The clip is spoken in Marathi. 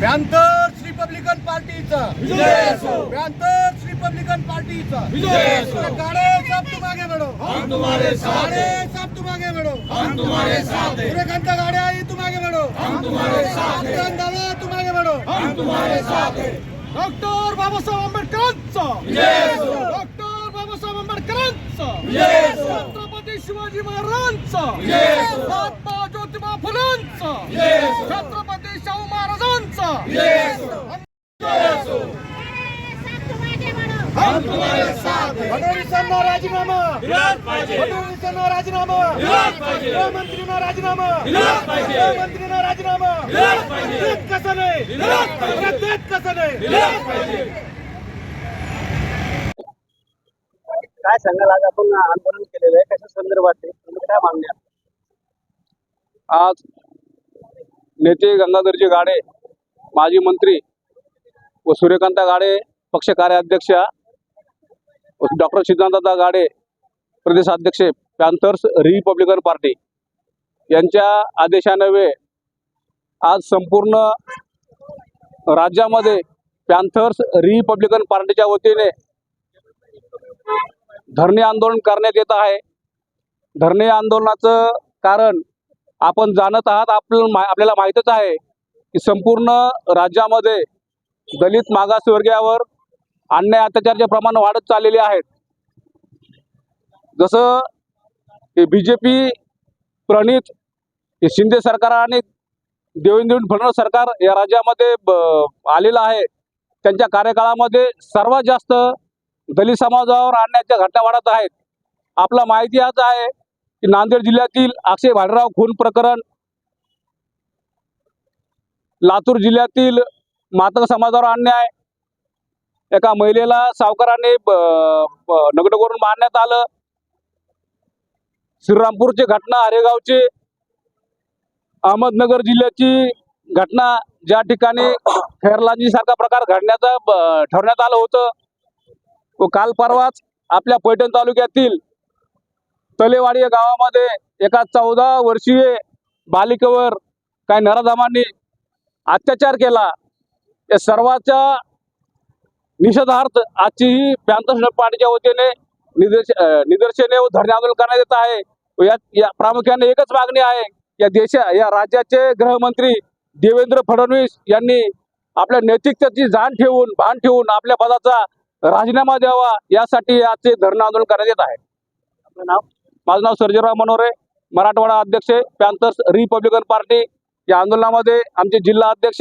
पॅन्थर्स रिपब्लिकन पार्टीचा. पॅन्थर्स रिपब्लिकन पार्टीचा. गाड़े सब तुम आगे बढ़ो हम तुम्हारे साथ गाड़े सब तुम आगे बढ़ो हम तुम्हारे साथ सूर्यकांत गाड़े आई तुम आगे बढ़ो हम तुम्हारे साथ दादा तुम आगे बढ़ो हम तुम्हारे साथ डॉक्टर बाबासाहेब आंबेडकरांचा. डॉक्टर बाबासाहेब आंबेडकरांचा. छत्रपती शिवाजी महाराजांचा. महात्मा ज्योतिबा फुलांचा. छत्रपती हम तुम्हारे साथ फडणवीसांना राजीनामा. फडणवीसांना राजीनामा गृहमंत्रीना राजीनामा. गृहमंत्रीना राजीनामा. देत कसं नाही? देत कसं नाही? काय सांगाल? आज आपण आंदोलन केलेलं आहे. कशा संदर्भात काय मागण्या? आज नेते गंगाधरजी गाडे माजी मंत्री व सूर्यकांत गाडे पक्ष कार्याध्यक्ष डॉक्टर सिद्धांतदा गाडे प्रदेशाध्यक्ष पॅन्थर्स रिपब्लिकन पार्टी यांच्या आदेशान्वये आज संपूर्ण राज्यामध्ये पॅन्थर्स रिपब्लिकन पार्टीच्या वतीने धरणे आंदोलन करण्यात येत आहे. धरणे आंदोलनाचं कारण आपण जाणत आहात आपलं आपल्याला माहीतच आहे. की संपूर्ण राज्यामध्ये दलित मागासवर्गीयावर अन्याय अत्याचारचे प्रमाण वाढत चाललेले आहेत. जसं बी जे पी प्रणित हे शिंदे सरकार आणि देवेंद्र फडणवीस सरकार या राज्यामध्ये आलेलं आहे. त्यांच्या कार्यकाळामध्ये सर्वात जास्त दलित समाजावर आणण्याच्या घटना वाढत आहेत. आपला माहिती आज आहे की नांदेड जिल्ह्यातील अक्षय भाडराव खून प्रकरण लातूर जिल्ह्यातील मात्र समाजावर अन्याय. एका महिलेला सावकाराने नगड करून मारण्यात आलं. श्रीरामपूरची घटना हरेगावची अहमदनगर जिल्ह्याची घटना ज्या ठिकाणी खैरलांजी सारखा प्रकार घडण्याचं ठरण्यात ठरवण्यात आलं होतं. व काल परवाच आपल्या पैठण तालुक्यातील तलेवाडी या गावामध्ये एका चौदा वर्षीय बालिकेवर काही नराधामांनी अत्याचार केला. या सर्वाच्या निषेधार्थ आजची ही पॅन्थर्स पार्टीच्या वतीने निदर्श निदर्शने व धरणे आंदोलन करण्यात येत आहे. व या प्रामुख्याने एकच मागणी आहे. या देशा या राज्याचे गृहमंत्री देवेंद्र फडणवीस यांनी आपल्या नैतिकतेची जाण ठेवून भान ठेवून आपल्या पदाचा राजीनामा द्यावा यासाठी आजचे धरणं आंदोलन करण्यात येत आहे. आपलं नाव? माझं नाव सर्जेराव मनोरे मराठवाडा अध्यक्ष पॅन्थर्स रिपब्लिकन पार्टी. या आंदोलनामध्ये आमचे जिल्हा अध्यक्ष